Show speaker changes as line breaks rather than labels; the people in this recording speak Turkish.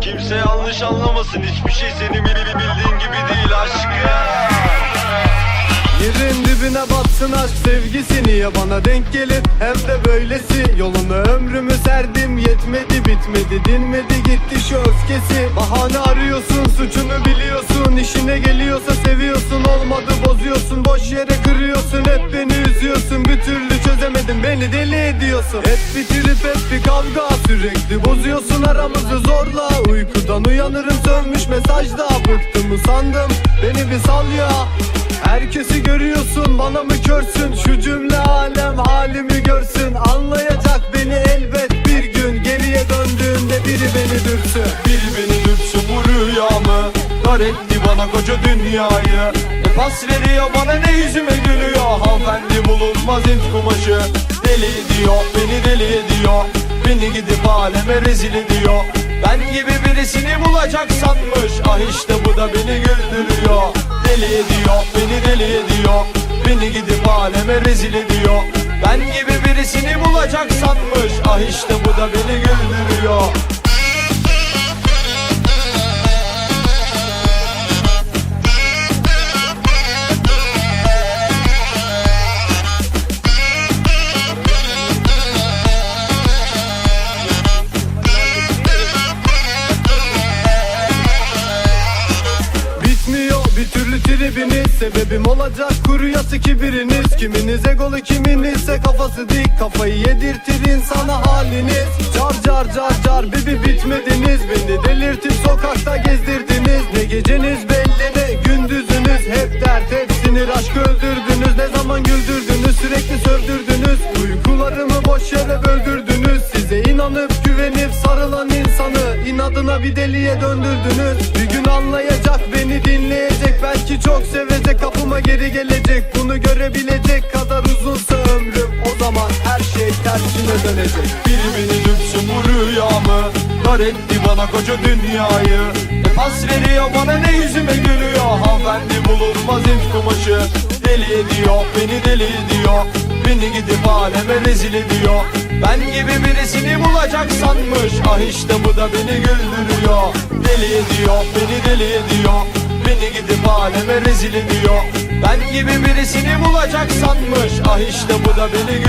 Kimse yanlış anlamasın. Hiçbir şey senin bildiğin gibi değil aşkım.
Yerin dibine batsın aşk sevgisi Niye bana denk gelir hem de böylesi. Yolunu ömrümü serdim. Yetmedi bitmedi Dinmedi. Gitti şu öfkesi. Bahane arıyorsun suçunu biliyorsun. İşine geliyorsa seviyorsun. Olmadı bozuyorsun. Boş yere kırıyorsun. Hep beni üzüyorsun. Bir türlü çözemedin Beni deli ediyorsun. Hep bir trip hep bir kavga Sürekli bozuyorsun aramızı zorla. Uykudan uyanırım sönmüş mesajda. Bıktım usandım beni bir sal ya. Herkesi görüyorsun bana mı körsün? Şu cümle alem halimi görsün. Anlayacak beni elbet. Bir gün Geriye döndüğümde biri beni dürsün
Biri beni dürtsün bu rüyamı. Dar etti bana koca dünyayı. Ne pas veriyor bana ne yüzüme gülüyor. Hanımefendi bulunmaz int kumaşı Deli ediyor beni deli ediyor Beni gidip aleme rezil ediyor. Ben gibi birisini bulacak sanmış Ah işte bu da beni güldürüyor. Deli ediyor beni deli ediyor. Beni gidip aleme rezil ediyor. Ben gibi birisini bulacak sanmış Ah işte bu da beni güldürüyor
bir türlü tribiniz Sebebim olacak kuruyası kibiriniz. Kiminiz egolu kiminizse kafası dik. Kafayı yedirtir insana haliniz. Car car car car bibi bitmediniz. Beni delirtip sokakta gezdirdiniz. Ne geceniz belli ne gündüzünüz. Hep dert hep sinir aşk öldürdünüz. Ne zaman güldürdünüz? Sürekli sövdürdünüz Uykularımı boş yere böldürdünüz. Size inanıp güvenip sarılan insanı inadına bir deliye döndürdünüz. Bir gün anlayacak beni dinleyecek. Belki çok sevecek kapıma geri gelecek. Bunu görebilecek kadar uzunsa ömrüm. O zaman her şey tersine dönecek.
Biri beni dürtsün bu rüyamı. Dar etti bana koca dünyayı. Ne pas veriyor bana ne yüzüme gülüyor? Hanımefendi bulunmaz int kumaşı. Deli ediyor beni deli ediyor. Beni gidip aleme rezil ediyor Ben gibi birisini bulacak sanmış. Ah işte bu da beni güldürüyor. Deli ediyor beni deli ediyor. Beni gidip aleme rezil ediyor. Ben gibi birisini bulacak sanmış. Ah işte bu da beni